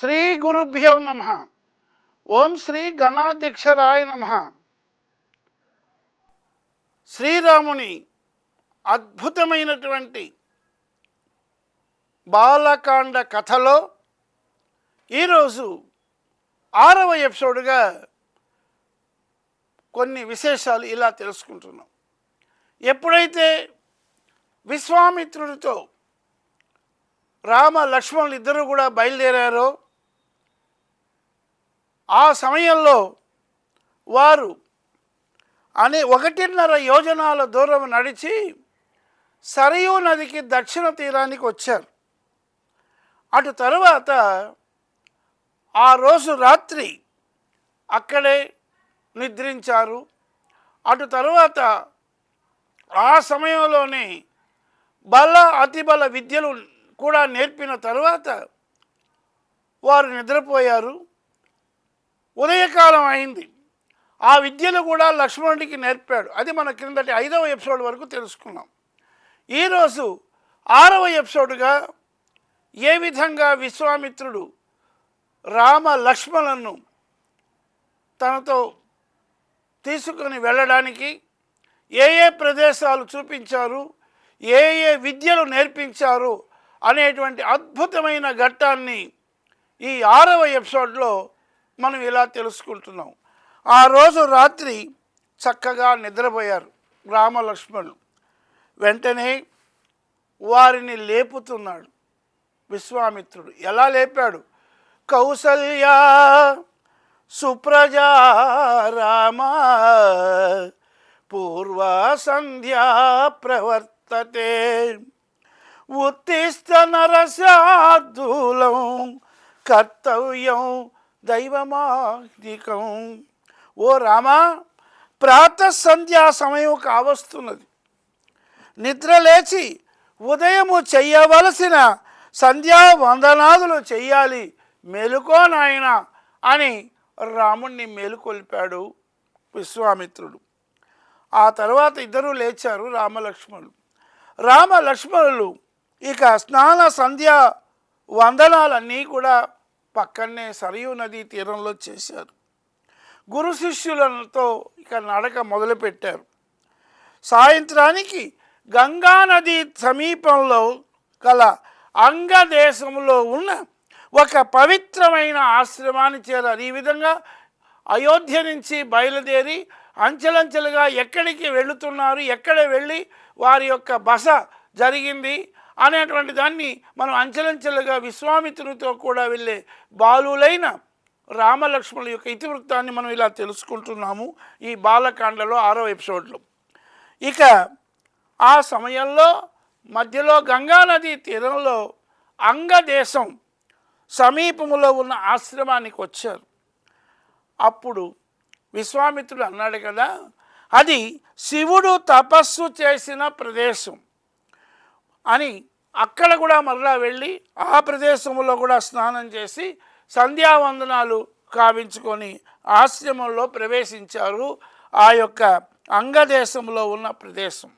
శ్రీ గురుభ్యో నమ. ఓం శ్రీ గణాధ్యక్షరాయ నమ. శ్రీరాముని అద్భుతమైనటువంటి బాలకాండ కథలో ఈరోజు ఆరవ ఎపిసోడ్గా కొన్ని విశేషాలు ఇలా తెలుసుకుంటున్నాం. ఎప్పుడైతే విశ్వామిత్రుడితో రామ లక్ష్మణులు ఇద్దరు కూడా బయలుదేరారో ఆ సమయంలో వారు అనే ఒకటిన్నర యోజనాల దూరం నడిచి సరయూ నదికి దక్షిణ తీరానికి వచ్చారు. అటు తరువాత ఆ రోజు రాత్రి అక్కడే నిద్రించారు. అటు తరువాత ఆ సమయంలోనే బల అతిబల విద్యలు కూడా నేర్పిన తరువాత వారు నిద్రపోయారు. ఉదయకాలం అయింది. ఆ విద్యను కూడా లక్ష్మణుడికి నేర్పాడు. అది మన క్రిందటి ఐదవ ఎపిసోడ్ వరకు తెలుసుకున్నాం. ఈరోజు ఆరవ ఎపిసోడ్గా ఏ విధంగా విశ్వామిత్రుడు రామ లక్ష్మణులను తనతో తీసుకొని వెళ్ళడానికి ఏ ఏ ప్రదేశాలు చూపించారు ఏ ఏ విద్యలు నేర్పించారు అనేటువంటి అద్భుతమైన ఘట్టాన్ని ఈ ఆరవ ఎపిసోడ్లో మనం ఇలా తెలుసుకుంటున్నాం. ఆ రోజు రాత్రి చక్కగా నిద్రపోయారు రామలక్ష్మణులు. వెంటనే వారిని లేపుతున్నాడు విశ్వామిత్రుడు. ఎలా లేపాడు? కౌసల్య సుప్రజా రామ పూర్వ సంధ్యా ప్రవర్తతే. ఉత్తిష్ట నరసాదూలం కర్తవ్యం దైవమాధికం. ఓ రామా ప్రాత సంధ్యా సమయం కావస్తున్నది నిద్ర లేచి ఉదయము చెయ్యవలసిన సంధ్యా వందనాదులు చెయ్యాలి. మేలుకో నాయన అని రాముణ్ణి మేలుకొల్పాడు విశ్వామిత్రుడు. ఆ తర్వాత ఇద్దరూ లేచారు రామలక్ష్మణులు. రామ లక్ష్మణులు ఇక స్నాన సంధ్య వందనాలన్నీ కూడా పక్కనే సరయూ నదీ తీరంలో చేశారు. గురు శిష్యులతో ఇక నడక మొదలుపెట్టారు. సాయంత్రానికి గంగా నది సమీపంలో గల అంగదేశంలో ఉన్న ఒక పవిత్రమైన ఆశ్రమాన్ని చేరారు. ఈ విధంగా అయోధ్య నుంచి బయలుదేరి అంచెలంచెలుగా ఎక్కడికి వెళుతున్నారు ఎక్కడ వెళ్ళి వారి యొక్క బస జరిగింది అనేటువంటి దాన్ని మనం అంచెలంచెలుగా విశ్వామిత్రునితో కూడా వెళ్ళే బాలులైన రామలక్ష్మణుల యొక్క ఇతివృత్తాన్ని మనం ఇలా తెలుసుకుంటున్నాము ఈ బాలకాండలో ఆరో ఎపిసోడ్లో. ఇక ఆ సమయంలో మధ్యలో గంగానది తీరంలో అంగదేశం సమీపములో ఉన్న ఆశ్రమానికి వచ్చారు. అప్పుడు విశ్వామిత్రుడు అన్నాడు కదా అది శివుడు తపస్సు చేసిన ప్రదేశం. అని అక్కడ కూడా మరలా వెళ్ళి ఆ ప్రదేశంలో కూడా స్నానం చేసి సంధ్యావందనాలు కావించుకొని ఆశ్రమంలో ప్రవేశించారు ఆ యొక్క అంగదేశంలో ఉన్న ప్రదేశం.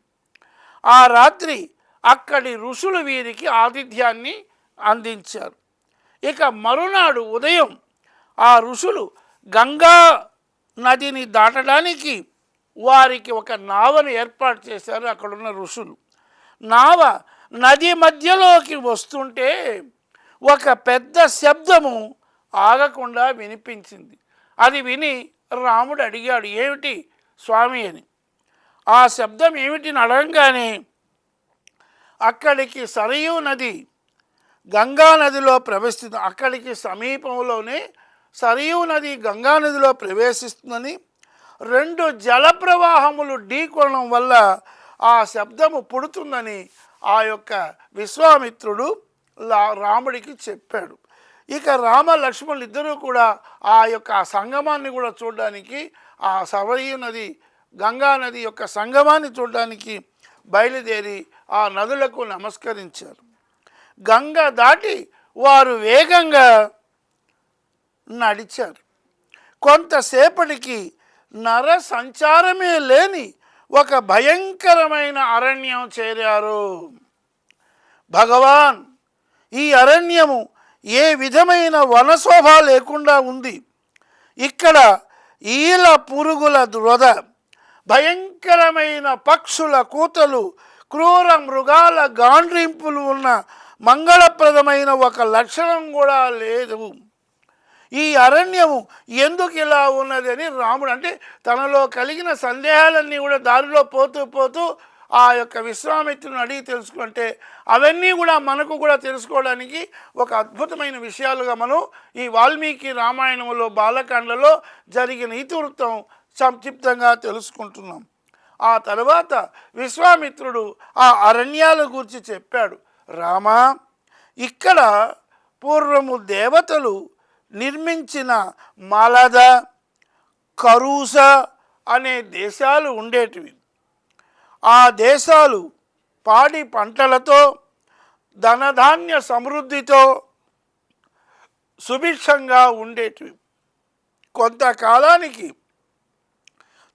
ఆ రాత్రి అక్కడి ఋషులు వీరికి ఆతిథ్యాన్ని అందించారు. ఇక మరునాడు ఉదయం ఆ ఋషులు గంగా నదిని దాటడానికి వారికి ఒక నావను ఏర్పాటు చేశారు అక్కడున్న ఋషులు. నావ నది మధ్యలోకి వస్తుంటే ఒక పెద్ద శబ్దము ఆగకుండా వినిపించింది. అది విని రాముడు అడిగాడు ఏమిటి స్వామి అని? ఆ శబ్దం ఏమిటిని అడగంగానే అక్కడికి సరయూ నది గంగా నదిలో ప్రవేశిస్తుంది. అక్కడికి సమీపంలోనే సరయూ నది గంగా నదిలో ప్రవేశిస్తుందని రెండు జల ప్రవాహములు ఢీకొనడం వల్ల ఆ శబ్దము పుడుతుందని ఆ యొక్క విశ్వామిత్రుడు లా- రాముడికి చెప్పాడు. ఇక రామ లక్ష్మణులు ఇద్దరూ కూడా ఆ యొక్క సంగమాన్ని కూడా చూడడానికి ఆ సవరీ నది గంగా నది యొక్క సంగమాన్ని చూడడానికి బయలుదేరి ఆ నదులకు నమస్కరించారు. గంగ దాటి వారు వేగంగా నడిచారు. కొంతసేపటికి నర సంచారమే లేని ఒక భయంకరమైన అరణ్యం చేరారు. భగవాన్ ఈ అరణ్యము ఏ విధమైన వనశోభ లేకుండా ఉంది. ఇక్కడ ఈల పురుగుల ద్రొద భయంకరమైన పక్షుల కూతలు క్రూర మృగాల గాండ్రింపులు ఉన్న మంగళప్రదమైన ఒక లక్షణం కూడా లేదు. ఈ అరణ్యము ఎందుకు ఇలా ఉన్నదని రాముడు అంటే తనలో కలిగిన సందేహాలన్నీ కూడా దారిలో పోతూ పోతూ ఆ యొక్క విశ్వామిత్రుని అడిగి తెలుసుకుంటే అవన్నీ కూడా మనకు కూడా తెలుసుకోవడానికి ఒక అద్భుతమైన విషయాలుగా మనం ఈ వాల్మీకి రామాయణంలో బాలకాండలో జరిగిన ఇతివృత్తం సంక్షిప్తంగా తెలుసుకుంటున్నాం. ఆ తర్వాత విశ్వామిత్రుడు ఆ అరణ్యాల గురించి చెప్పాడు. రామా ఇక్కడ పూర్వము దేవతలు నిర్మించిన మలద కరూస అనే దేశాలు ఉండేటివి. ఆ దేశాలు పాడి పంటలతో ధనధాన్య సమృద్ధితో సుభిక్షంగా ఉండేటివి. కొంతకాలానికి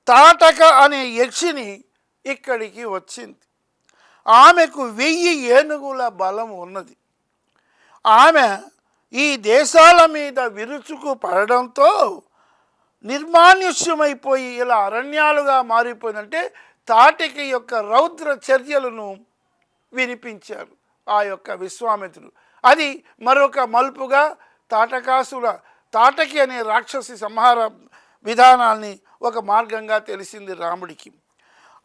తాటక అనే యక్షిని ఇక్కడికి వచ్చింది. ఆమెకు వెయ్యి ఏనుగుల బలం ఉన్నది. ఆమె ఈ దేశాల మీద విరుచుకు పడడంతో నిర్మానుష్యమైపోయి ఇలా అరణ్యాలుగా మారిపోయిందంటే తాటికి యొక్క రౌద్ర చర్యలను వినిపించారు ఆ యొక్క విశ్వామిత్రుడు అది మరొక మలుపుగా తాటకాసుల తాటకి అనే రాక్షసి సంహార విధానాన్ని ఒక మార్గంగా తెలిసింది రాముడికి.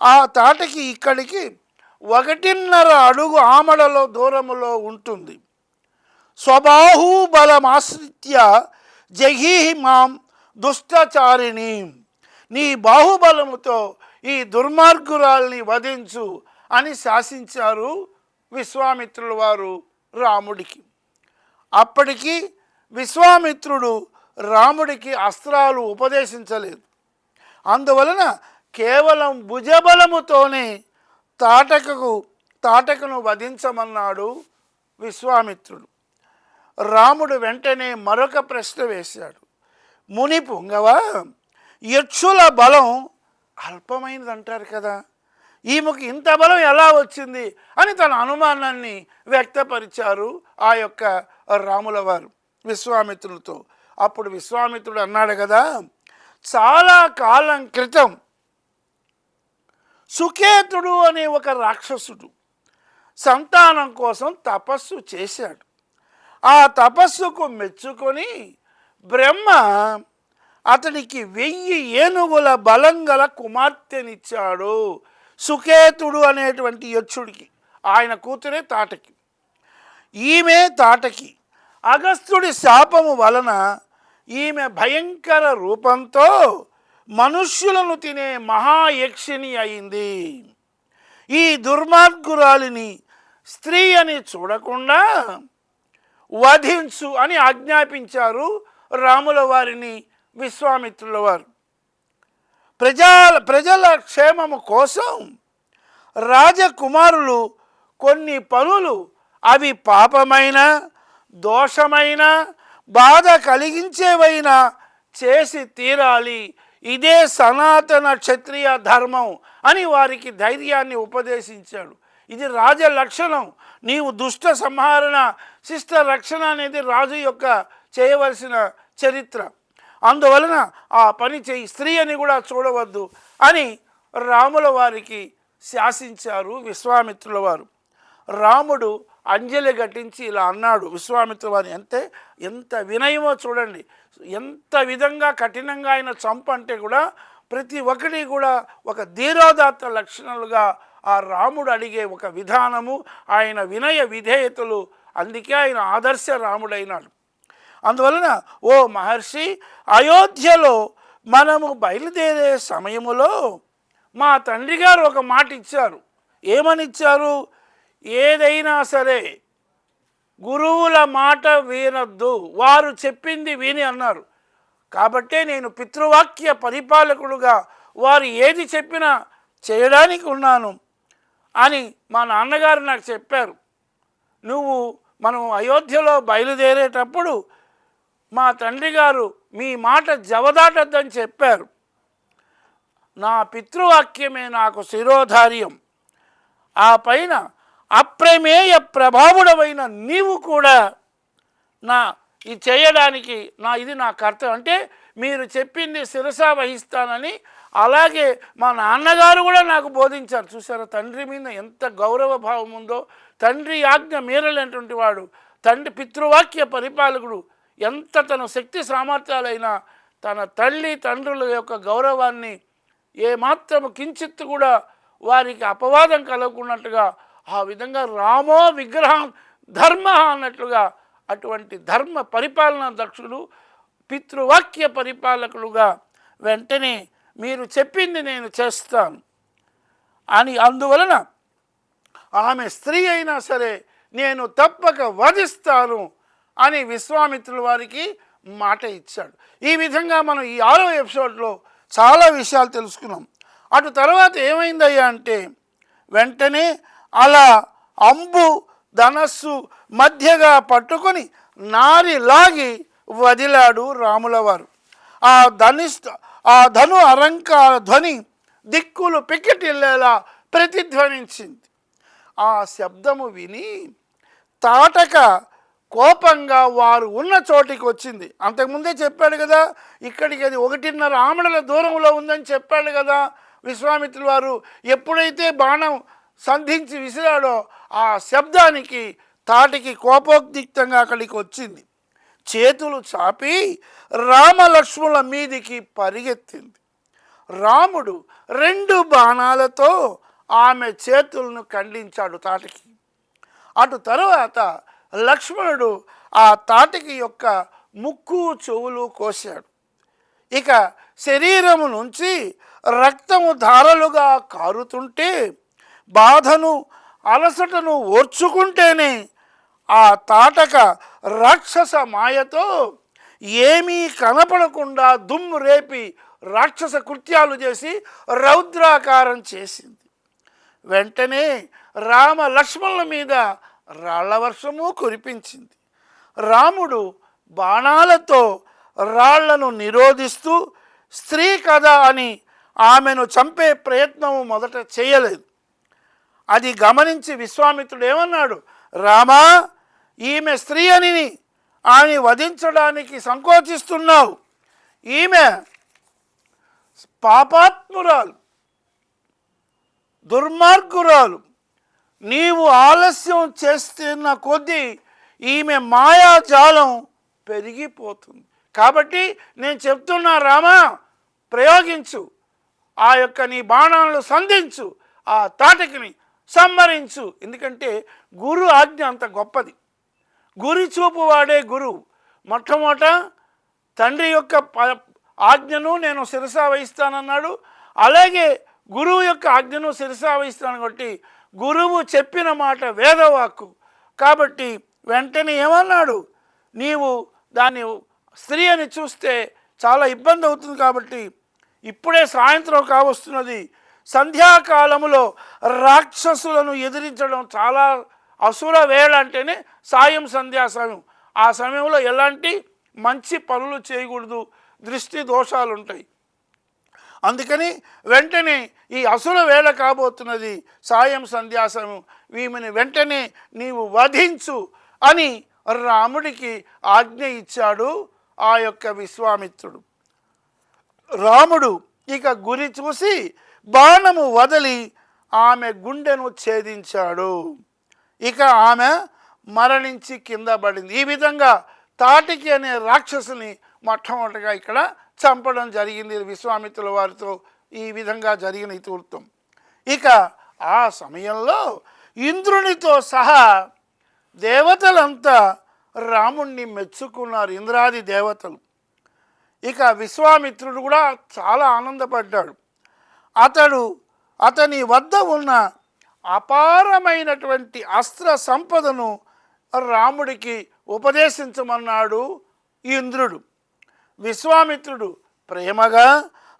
ఆ తాటకి ఇక్కడికి ఒకటిన్నర అడుగు ఆమడలో దూరములో ఉంటుంది. స్వబాహుబలమాశ్రిత్య జహీహి మాం దుష్టచారిణి. నీ బాహుబలముతో ఈ దుర్మార్గురాల్ని వధించు అని శాసించారు విశ్వామిత్రుల వారు రాముడికి. అప్పటికి విశ్వామిత్రుడు రాముడికి అస్త్రాలు ఉపదేశించలేదు. అందువలన కేవలం భుజబలముతోనే తాటకకు తాటకను వధించమన్నాడు విశ్వామిత్రుడు. రాముడు వెంటనే మరొక ప్రశ్న వేశాడు. ముని పొంగవ యక్షుల బలం అల్పమైనది అంటారు కదా. ఈమెకు ఇంత బలం ఎలా వచ్చింది అని తన అనుమానాన్ని వ్యక్తపరిచారు ఆ యొక్క రాముల వారు విశ్వామిత్రులతో. అప్పుడు విశ్వామిత్రుడు అన్నాడు కదా చాలా కాలం క్రితం సుకేతుడు అనే ఒక రాక్షసుడు సంతానం కోసం తపస్సు చేశాడు. ఆ తపస్సుకు మెచ్చుకొని బ్రహ్మ అతనికి వెయ్యి ఏనుగుల బలం గల కుమార్తెనిచ్చాడు. సుకేతుడు అనేటువంటి యక్షుడికి ఆయన కూతురే తాటకి. ఈమె తాటకి. అగస్త్యుడి శాపము వలన ఈమె భయంకర రూపంతో మనుష్యులను తినే మహాయక్షిని అయింది. ఈ దుర్మార్గురాలిని స్త్రీ అని చూడకుండా వధించు అని ఆజ్ఞాపించారు రాముల వారిని విశ్వామిత్రుల వారు. ప్రజా ప్రజల క్షేమము కోసం రాజకుమారులు కొన్ని పనులు అవి పాపమైన దోషమైన బాధ కలిగించేవైనా చేసి తీరాలి. ఇదే సనాతన క్షత్రియ ధర్మం అని వారికి ధైర్యాన్ని ఉపదేశించాడు. ఇది రాజ లక్షణం. నీవు దుష్ట సంహరణ శిష్ట రక్షణ అనేది రాజు యొక్క చేయవలసిన చరిత్ర. అందువలన ఆ పని చేయి స్త్రీ అని కూడా చూడవద్దు అని రాముల వారికి శాసించారు విశ్వామిత్రుల వారు. రాముడు అంజలి ఘటించి ఇలా అన్నాడు విశ్వామిత్ర వారి అంతే ఎంత వినయమో చూడండి. ఎంత విధంగా కఠినంగా ఆయన చంపంటే కూడా ప్రతి ఒక్కటి కూడా ఒక ధీరోదాత్త లక్షణాలుగా ఆ రాముడు అడిగే ఒక విధానము ఆయన వినయ విధేయతలు అందుకే ఆయన ఆదర్శ రాముడైనాడు. అందువలన ఓ మహర్షి అయోధ్యలో మనము బయలుదేరే సమయములో మా తండ్రి గారు ఒక మాట ఇచ్చారు. ఏమని ఇచ్చారు? ఏదైనా సరే గురువుల మాట వినొద్దు వారు చెప్పింది విని అన్నారు. కాబట్టే నేను పితృవాక్య పరిపాలకుడుగా వారు ఏది చెప్పినా చేయడానికి ఉన్నాను అని మా నాన్నగారు నాకు చెప్పారు. నువ్వు మనం అయోధ్యలో బయలుదేరేటప్పుడు మా తండ్రి గారు మీ మాట జవదాటద్దని చెప్పారు. నా పితృవాక్యమే నాకు శిరోధార్యం. ఆ పైన అప్రమేయ ప్రభావుడమైన నీవు కూడా నా ఇది చేయడానికి నా ఇది నా కర్తవ్యం. అంటే మీరు చెప్పింది శిరసా వహిస్తానని అలాగే మా నాన్నగారు కూడా నాకు బోధించారు. చూసారా తండ్రి మీద ఎంత గౌరవ భావం ఉందో తండ్రి ఆజ్ఞ మీరలేనటువంటి వాడు తండ్రి పితృవాక్య పరిపాలకుడు ఎంత తన శక్తి సామర్థ్యాలైనా తన తల్లి తండ్రుల యొక్క గౌరవాన్ని ఏమాత్రము కించిత్ కూడా వారికి అపవాదం కలగకున్నట్టుగా ఆ విధంగా రామో విగ్రహం ధర్మ అన్నట్లుగా అటువంటి ధర్మ పరిపాలన దక్షులు పితృవాక్య పరిపాలకులుగా వెంటనే మీరు చెప్పింది నేను చేస్తాను. అని అందువలన ఆమె స్త్రీ అయినా సరే నేను తప్పక వధిస్తాను అని విశ్వామిత్రుల వారికి మాట ఇచ్చాడు. ఈ విధంగా మనం ఈ ఆరో ఎపిసోడ్లో చాలా విషయాలు తెలుసుకున్నాం. అటు తర్వాత ఏమైందయ్యా అంటే వెంటనే అలా అంబు ధనస్సు మధ్యగా పట్టుకొని నారి లాగి వదిలాడు రాములవారు. ఆ ధనిష్ట ఆ ధను అలంకార ధ్వని దిక్కులు పికెటిల్లేలా ప్రతిధ్వనించింది. ఆ శబ్దము విని తాటక కోపంగా వారు ఉన్న చోటికి వచ్చింది. అంతకుముందే చెప్పాడు కదా ఇక్కడికి అది ఒకటిన్నర ఆమడల దూరంలో ఉందని చెప్పాడు కదా విశ్వామిత్రులు వారు. ఎప్పుడైతే బాణం సంధించి విసిరాడో ఆ శబ్దానికి తాటికి కోపోద్దిక్తంగా అక్కడికి వచ్చింది. చేతులు చాపి రామలక్ష్ముల మీదికి పరిగెత్తింది. రాముడు రెండు బాణాలతో ఆమె చేతులను ఖండించాడు తాటికి. అటు తరువాత లక్ష్మణుడు ఆ తాటికి యొక్క ముక్కు చెవులు కోశాడు. ఇక శరీరము నుంచి రక్తము ధారలుగా కారుతుంటే బాధను అలసటను ఓర్చుకుంటేనే ఆ తాటక రాక్షస మాయతో ఏమీ కనపడకుండా దుమ్ము రేపి రాక్షస కృత్యాలు చేసి రౌద్రాకారం చేసింది. వెంటనే రామ లక్ష్మణుల మీద రాళ్ళ వర్షము కురిపించింది. రాముడు బాణాలతో రాళ్ళను నిరోధిస్తూ స్త్రీ కదా అని ఆమెను చంపే ప్రయత్నం మొదట చేయలేదు. అది గమనించి విశ్వామిత్రుడు ఏమన్నాడు రామా ఈమె స్త్రీ అని ఆమె వధించడానికి సంకోచిస్తున్నావు. ఈమె పాపాత్మురాలు. దుర్మార్గురాలు. నీవు ఆలస్యం చేస్తున్న కొద్దీ ఈమె మాయాజాలం పెరిగిపోతుంది. కాబట్టి నేను చెప్తున్నా రామా ప్రయోగించు. ఆ యొక్క నీ బాణాలను సంధించు. ఆ తాటకిని సంహరించు. ఎందుకంటే గురు ఆజ్ఞ అంత గొప్పది. గురి చూపు వాడే గురువు మొట్టమొదట తండ్రి యొక్క ప- ఆజ్ఞను నేను శిరసా వహిస్తానన్నాడు. అలాగే గురువు యొక్క ఆజ్ఞను శిరసావహిస్తున్నాను కాబట్టి గురువు చెప్పిన మాట వేదవాక్కు. కాబట్టి వెంటనే ఏమన్నాడు? నీవు దాన్ని స్త్రీ అని చూస్తే చాలా ఇబ్బంది అవుతుంది కాబట్టి ఇప్పుడే సాయంత్రం కావస్తున్నది సంధ్యాకాలములో రాక్షసులను ఎదిరించడం చాలా అసుర వేళ అంటేనే సాయం సంధ్యా సమయం. ఆ సమయంలో ఎలాంటి మంచి పనులు చేయకూడదు. దృష్టి దోషాలు ఉంటాయి అందుకని వెంటనే ఈ అసుల వేళ కాబోతున్నది సాయం సంధ్యాసం వీమిని ఈమెను వెంటనే నీవు వధించు అని రాముడికి ఆజ్ఞ ఇచ్చాడు ఆ యొక్క విశ్వామిత్రుడు. రాముడు ఇక గురి చూసి బాణము వదిలి ఆమె గుండెను ఛేదించాడు. ఇక ఆమె మరణించి కింద పడింది. ఈ విధంగా తాటికి అనే రాక్షసుని మొట్టమొదటిగా ఇక్కడ చంపడం జరిగింది విశ్వామిత్రుల వారితో. ఈ విధంగా జరిగిన ఇతివృత్తం ఇక ఆ సమయంలో ఇంద్రునితో సహా దేవతలంతా రాముణ్ణి మెచ్చుకున్నారు ఇంద్రాది దేవతలు. ఇక విశ్వామిత్రుడు కూడా చాలా ఆనందపడ్డాడు. అతడు అతని వద్ద ఉన్న అపారమైనటువంటి అస్త్ర సంపదను రాముడికి ఉపదేశించమన్నాడు ఇంద్రుడు. విశ్వామిత్రుడు ప్రేమగా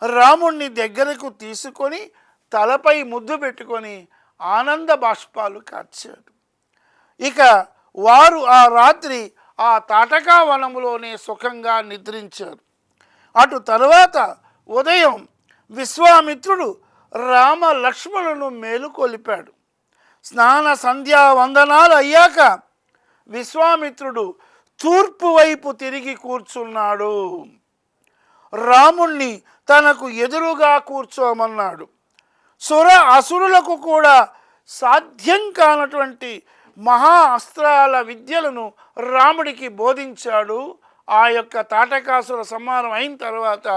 రాముణ్ణి దగ్గరకు తీసుకొని తలపై ముద్దు పెట్టుకొని ఆనంద బాష్పాలు కార్చాడు. ఇక వారు ఆ రాత్రి ఆ తాటకా వనములోనే సుఖంగా నిద్రించారు. అటు తరువాత ఉదయం విశ్వామిత్రుడు రామ లక్ష్మణులను మేలుకొలిపాడు స్నాన సంధ్యా వందనాలు అయ్యాక విశ్వామిత్రుడు తూర్పు వైపు తిరిగి కూర్చున్నాడు. రాముణ్ణి తనకు ఎదురుగా కూర్చోమన్నాడు. సుర అసురులకు కూడా సాధ్యం కానటువంటి మహా అస్త్రాల విద్యలను రాముడికి బోధించాడు. ఆ యొక్క తాటకాసుర సంహారం అయిన తర్వాత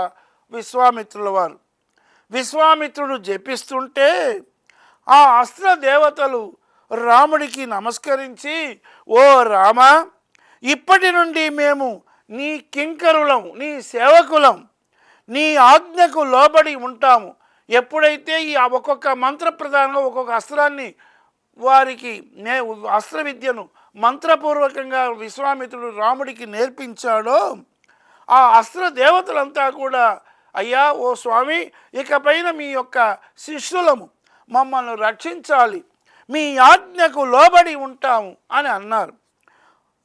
విశ్వామిత్రుల వారు. విశ్వామిత్రుడు జపిస్తుంటే ఆ అస్త్ర దేవతలు రాముడికి నమస్కరించి ఓ రామ ఇప్పటి నుండి మేము నీ కింకరులం నీ సేవకులం నీ ఆజ్ఞకు లోబడి ఉంటాము. ఎప్పుడైతే ఈ ఒక్కొక్క మంత్ర ప్రధానంగా ఒక్కొక్క అస్త్రాన్ని వారికి నే అస్త్ర విద్యను మంత్రపూర్వకంగా విశ్వామిత్రుడు రాముడికి నేర్పించాడో ఆ అస్త్ర దేవతలంతా కూడా అయ్యా ఓ స్వామి ఇకపైన మీ యొక్క శిష్యులము మమ్మల్ని రక్షించాలి. మీ ఆజ్ఞకు లోబడి ఉంటాము అని అన్నారు.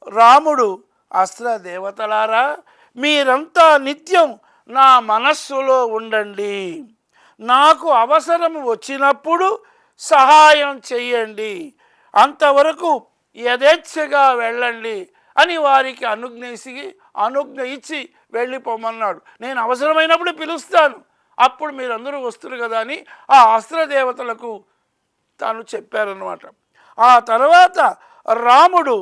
రాముడు అస్త్ర దేవతలారా మీరంతా నిత్యం నా మనస్సులో ఉండండి. నాకు అవసరం వచ్చినప్పుడు సహాయం చెయ్యండి. అంతవరకు యథేచ్ఛగా వెళ్ళండి అని వారికి అనుజ్ఞసి అనుజ్ఞ ఇచ్చి వెళ్ళిపోమన్నాడు. నేను అవసరమైనప్పుడు పిలుస్తాను. అప్పుడు మీరందరూ వస్తారు కదా అని ఆ అస్త్ర దేవతలకు తాను చెప్పారనమాట ఆ తర్వాత రాముడు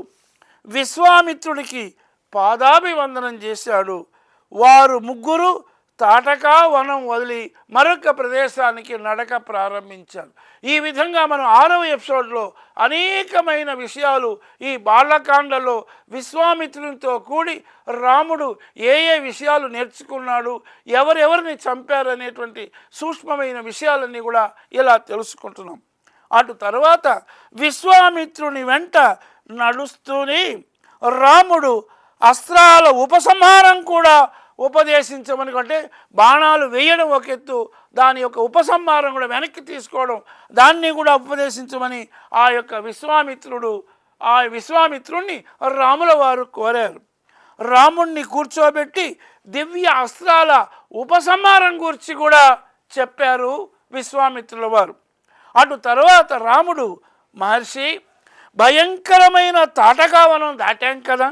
విశ్వామిత్రుడికి పాదాభివందనం చేశాడు. వారు ముగ్గురు తాటకా వనం వదిలి మరొక ప్రదేశానికి నడక ప్రారంభించారు. ఈ విధంగా మనం ఆరవ ఎపిసోడ్లో అనేకమైన విషయాలు ఈ బాలకాండలో విశ్వామిత్రునితో కూడి రాముడు ఏ ఏ విషయాలు నేర్చుకున్నాడు ఎవరెవరిని చంపారనేటువంటి సూక్ష్మమైన విషయాలన్నీ కూడా ఇలా తెలుసుకుంటున్నాం. అటు తర్వాత విశ్వామిత్రుని వెంట నడుస్తూనే రాముడు అస్త్రాల ఉపసంహారం కూడా ఉపదేశించమని అంటే బాణాలు వేయడం ఒక ఎత్తు దాని యొక్క ఉపసంహారం కూడా వెనక్కి తీసుకోవడం దాన్ని కూడా ఉపదేశించమని ఆ యొక్క విశ్వామిత్రుడు ఆ విశ్వామిత్రుణ్ణి రాముల వారు కోరారు. రాముణ్ణి కూర్చోబెట్టి దివ్య అస్త్రాల ఉపసంహారం గురించి కూడా చెప్పారు విశ్వామిత్రుల వారు. అటు తర్వాత రాముడు మహర్షి భయంకరమైన తాటకావనం దాటాం కదా.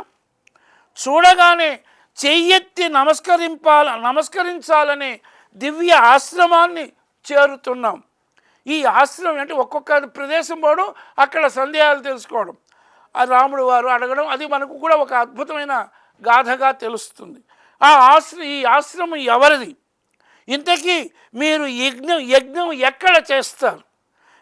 చూడగానే చెయ్యెత్తి నమస్కరింపాల నమస్కరించాలనే దివ్య ఆశ్రమాన్ని చేరుతున్నాం. ఈ ఆశ్రమం అంటే ఒక్కొక్క ప్రదేశం పోవడం అక్కడ సందేహాలు తెలుసుకోవడం. ఆ రాముడు వారు అడగడం అది మనకు కూడా ఒక అద్భుతమైన గాథగా తెలుస్తుంది. ఆ ఆశ్ర ఈ ఆశ్రమం ఎవరిది? ఇంతకీ మీరు యజ్ఞం యజ్ఞం ఎక్కడ చేస్తారు?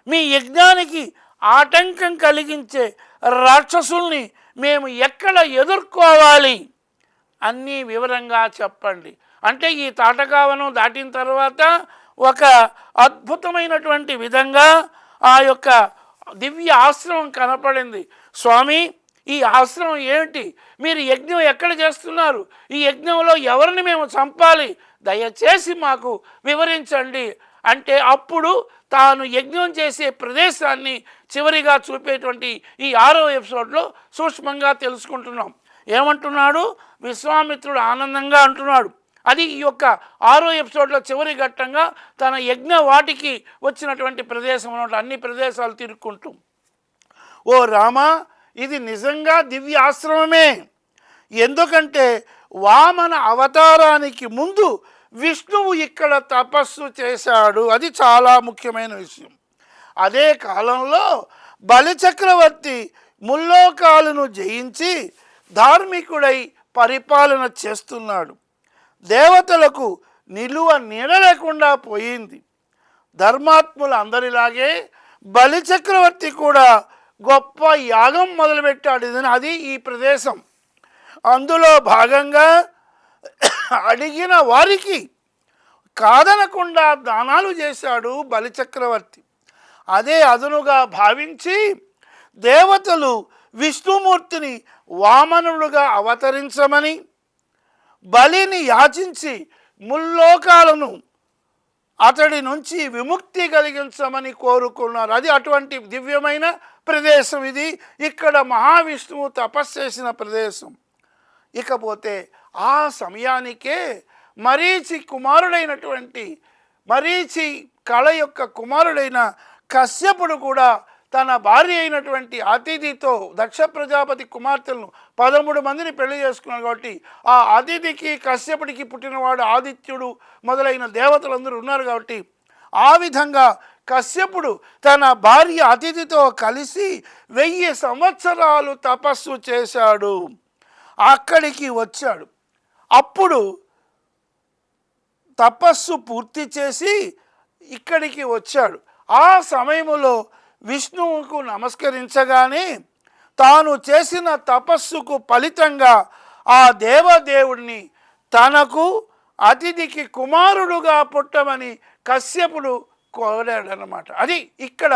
మీ యజ్ఞానికి ఆటంకం కలిగించే రాక్షసుల్ని మేము ఎక్కడ ఎదుర్కోవాలి? అన్నీ వివరంగా చెప్పండి. అంటే ఈ తాటకావనం దాటిన తర్వాత ఒక అద్భుతమైనటువంటి విధంగా ఆ యొక్క దివ్య ఆశ్రమం కనపడింది. స్వామి ఈ ఆశ్రమం ఏమిటి? మీరు యజ్ఞం ఎక్కడ చేస్తున్నారు? ఈ యజ్ఞంలో ఎవరిని మేము చంపాలి? దయచేసి మాకు వివరించండి. అంటే అప్పుడు తాను యజ్ఞం చేసే ప్రదేశాన్ని చివరిగా చూపేటువంటి ఈ ఆరో ఎపిసోడ్లో సూక్ష్మంగా తెలుసుకుంటున్నాం. ఏమంటున్నాడు? విశ్వామిత్రుడు ఆనందంగా అంటున్నాడు. అది ఈ యొక్క ఆరో ఎపిసోడ్లో చివరి ఘట్టంగా తన యజ్ఞ వాటికి వచ్చినటువంటి ప్రదేశం అన్నమాట అన్ని ప్రదేశాలు తిరుక్కుంటూ. ఓ రామ ఇది నిజంగా దివ్య ఆశ్రమమే. ఎందుకంటే వామన అవతారానికి ముందు విష్ణువు ఇక్కడ తపస్సు చేశాడు. అది చాలా ముఖ్యమైన విషయం. అదే కాలంలో బలిచక్రవర్తి ముల్లోకాలను జయించి ధార్మికుడై పరిపాలన చేస్తున్నాడు. దేవతలకు నిలువ నీడ లేకుండా పోయింది. ధర్మాత్ములందరిలాగే బలిచక్రవర్తి కూడా గొప్ప యాగం మొదలుపెట్టాడు. ఇది అది ఈ ప్రదేశం. అందులో భాగంగా అడిగిన వారికి కాదనకుండా దానాలు చేశాడు బలిచక్రవర్తి అదే అదనుగా భావించి దేవతలు విష్ణుమూర్తిని వామనుడుగా అవతరించమని బలిని యాచించి ముల్లోకాలను అతడి నుంచి విముక్తి కలిగించమని కోరుకున్నారు. అది అటువంటి దివ్యమైన ప్రదేశం ఇది. ఇక్కడ మహావిష్ణువు తపస్సు చేసిన ప్రదేశం. ఇకపోతే ఆ సమయానికే మరీచి కుమారుడైనటువంటి మరీచి కళ యొక్క కుమారుడైన కశ్యపుడు కూడా తన భార్య అయినటువంటి అతిథితో దక్ష ప్రజాపతి కుమార్తెలను పదమూడు మందిని పెళ్ళి చేసుకున్నాడు కాబట్టి ఆ అతిథికి కశ్యపుడికి పుట్టినవాడు ఆదిత్యుడు మొదలైన దేవతలందరూ ఉన్నారు కాబట్టి ఆ విధంగా కశ్యపుడు తన భార్య అతిథితో కలిసి వెయ్యి సంవత్సరాలు తపస్సు చేశాడు. అక్కడికి వచ్చాడు. అప్పుడు తపస్సు పూర్తి చేసి ఇక్కడికి వచ్చాడు. ఆ సమయంలో విష్ణువుకు నమస్కరించగానే తాను చేసిన తపస్సుకు ఫలితంగా ఆ దేవదేవుడిని తనకు అతిథికి కుమారుడుగా పుట్టమని కశ్యపుడు కోరాడనమాట అది ఇక్కడ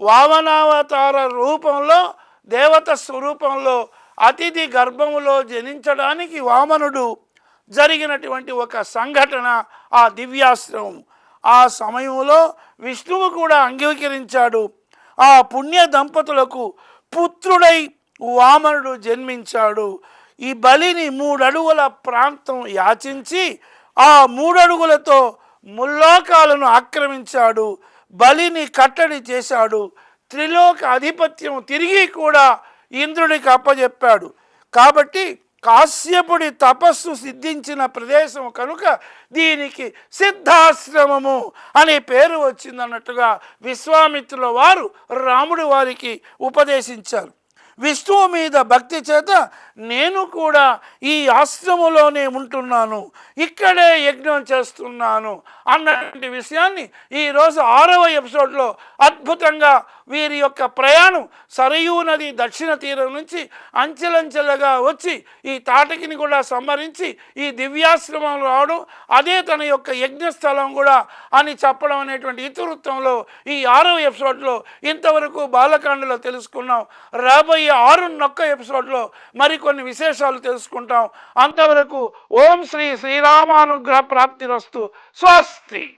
వామనావతార రూపంలో దేవత స్వరూపంలో అతిథి గర్భములో జనించడానికి వామనుడు జరిగినటువంటి ఒక సంఘటన ఆ దివ్యాశ్రమం. ఆ సమయంలో విష్ణువు కూడా అంగీకరించాడు. ఆ పుణ్య దంపతులకు పుత్రుడై వామనుడు జన్మించాడు. ఈ బలిని మూడడుగుల ప్రాంతం యాచించి ఆ మూడడుగులతో ముల్లోకాలను ఆక్రమించాడు. బలిని కట్టడి చేశాడు. త్రిలోక ఆధిపత్యం తిరిగి కూడా ఇంద్రుడికి అప్పజెప్పాడు. కాబట్టి కాశ్యపుడి తపస్సు సిద్ధించిన ప్రదేశం కనుక దీనికి సిద్ధాశ్రమము అనే పేరు వచ్చిందన్నట్టుగా విశ్వామిత్రుల వారు రాముడి వారికి ఉపదేశించారు. విష్ణువు మీద భక్తి చేత నేను కూడా ఈ ఆశ్రమంలోనే ఉంటున్నాను. ఇక్కడే యజ్ఞం చేస్తున్నాను అన్నటువంటి విషయాన్ని ఈరోజు ఆరవ ఎపిసోడ్లో అద్భుతంగా వీరి యొక్క ప్రయాణం సరయూ నది దక్షిణ తీరం నుంచి అంచెలంచెలుగా వచ్చి ఈ తాటకిని కూడా సంహరించి ఈ దివ్యాశ్రమం రావడం అదే తన యొక్క యజ్ఞస్థలం కూడా అని చెప్పడం అనేటువంటి ఇతివృత్తంలో ఈ ఆరవ ఎపిసోడ్లో ఇంతవరకు బాలకాండలో తెలుసుకున్నాం. రాబోయే ఆరు నొక్క ఎపిసోడ్లో మరికొన్ని విశేషాలు తెలుసుకుంటాం. అంతవరకు ఓం శ్రీ శ్రీరామానుగ్రహ ప్రాప్తిరస్తు. స్వస్తి.